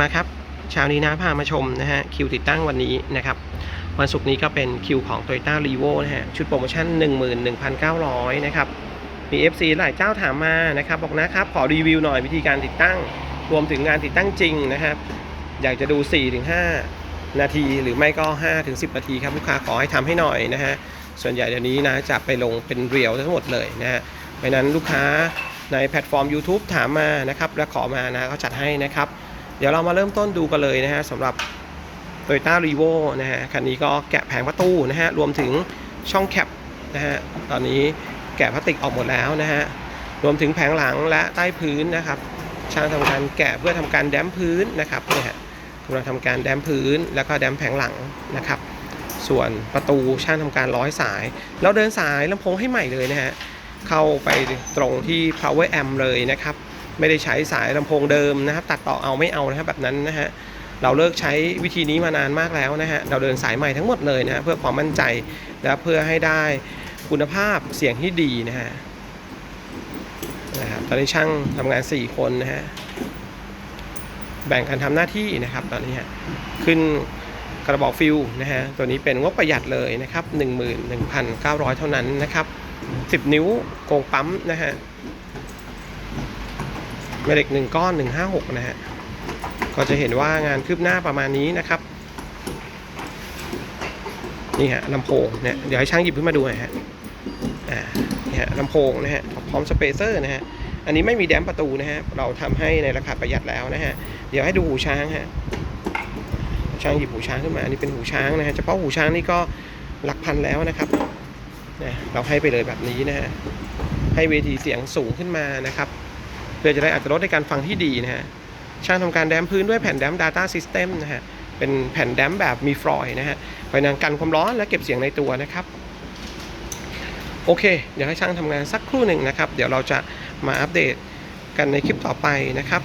มาครับเช้านี้นะพามาชมนะฮะคิวติดตั้งวันนี้นะครับ วันศุกร์นี้ก็เป็นคิวของ Toyota r e v o นะฮะชุดโปรโมชั่น 11,900 นะครับ มี FC หลายเจ้าถามมานะครับ บอกนะครับ ขอรีวิวหน่อยวิธีการติดตั้ง รวมถึงงานติดตั้งจริงนะครับ อยากจะดู 4-5 นาทีหรือไม่ก็ 5-10 นาทีครับ ลูกค้าขอให้ทำให้หน่อยนะฮะส่วนใหญ่เดี๋ยวนี้นะจะไปลงเป็นเรียวทั้งหมดเลยนะฮะเพราะฉะนั้นลูกค้าในแพลตฟอร์ม YouTube ถามมานะครับ และขอมานะเขาจัดให้นะครับ เดี๋ยวเรามาเริ่มต้นดูกันเลยนะฮะสำหรับ Toyota r e v o นะฮะคันนี้ก็แกะแผงประตูนะฮะรวมถึงช่องแคปนะฮะตอนนี้แกะพลาสติกออกหมดแล้วนะฮะรวมถึงแผงหลังและใต้พื้นนะครับช่างทำการแกะเพื่อทำการแดมพื้นนะครับเนี่ยฮะกำลังทำการแดมพื้น แล้วก็แดมแผงหลังนะครับ ส่วนประตูช่างทำการร้อยสาย แล้วเดินสายลำโพงให้ใหม่เลยนะฮะเข้าไปตรงที่ power amp เลยนะครับ ไม่ได้ใช้สายลำโพงเดิมนะครับ ตัดต่อเอาไม่เอานะครับแบบนั้นนะฮะเราเลิกใช้วิธีนี้มานานมากแล้วนะฮะเราเดินสายใหม่ทั้งหมดเลยนะเพื่อความมั่นใจและเพื่อให้ได้คุณภาพเสียงที่ดีนะฮะนะครับตอนนี้ช่างทำงาน 4 คนนะฮะแบ่งกันทำหน้าที่นะครับตอนนี้ฮะขึ้นกระบอกฟิลนะฮะตัวนี้เป็นงบประหยัดเลยนะครับ 11,900 เท่านั้นนะครับ 10 นิ้วโกงปั๊มนะฮะ แม่เหล็กหนึ่งก้อน156นะฮะก็จะเห็นว่างานคืบหน้าประมาณนี้นะครับ นี่ฮะลำโพงเนี่ยเดี๋ยวให้ช่างหยิบขึ้นมาดูหน่อยฮะอ่านี่ฮะลำโพงนะฮะพร้อมสเปเซอร์นะฮะอันนี้ไม่มีแดมประตูนะฮะเราทำให้ในราคาประหยัดแล้วนะฮะเดี๋ยวให้ดูหูช้างฮะช่างหยิบหูช้างขึ้นมาอันนี้เป็นหูช้างนะฮะเฉพาะหูช้างนี่ก็หลักพันแล้วนะครับนะเราให้ไปเลยแบบนี้นะฮะให้เวทีเสียงสูงขึ้นมานะครับ พื่อจะได้อัตรถรสในการฟังที่ดีนะฮะช่างทำการแดมพื้นด้วยแผ่นแดม Data System นะฮะเป็นแผ่นแดมแบบมีฟลอยด์นะฮะเพราะฉะนั้นกันความร้อนและเก็บเสียงในตัวนะครับโอเค เดี๋ยวให้ช่างทำงานสักครู่หนึ่งนะครับ เดี๋ยวเราจะมาอัปเดตกันในคลิปต่อไปนะครับ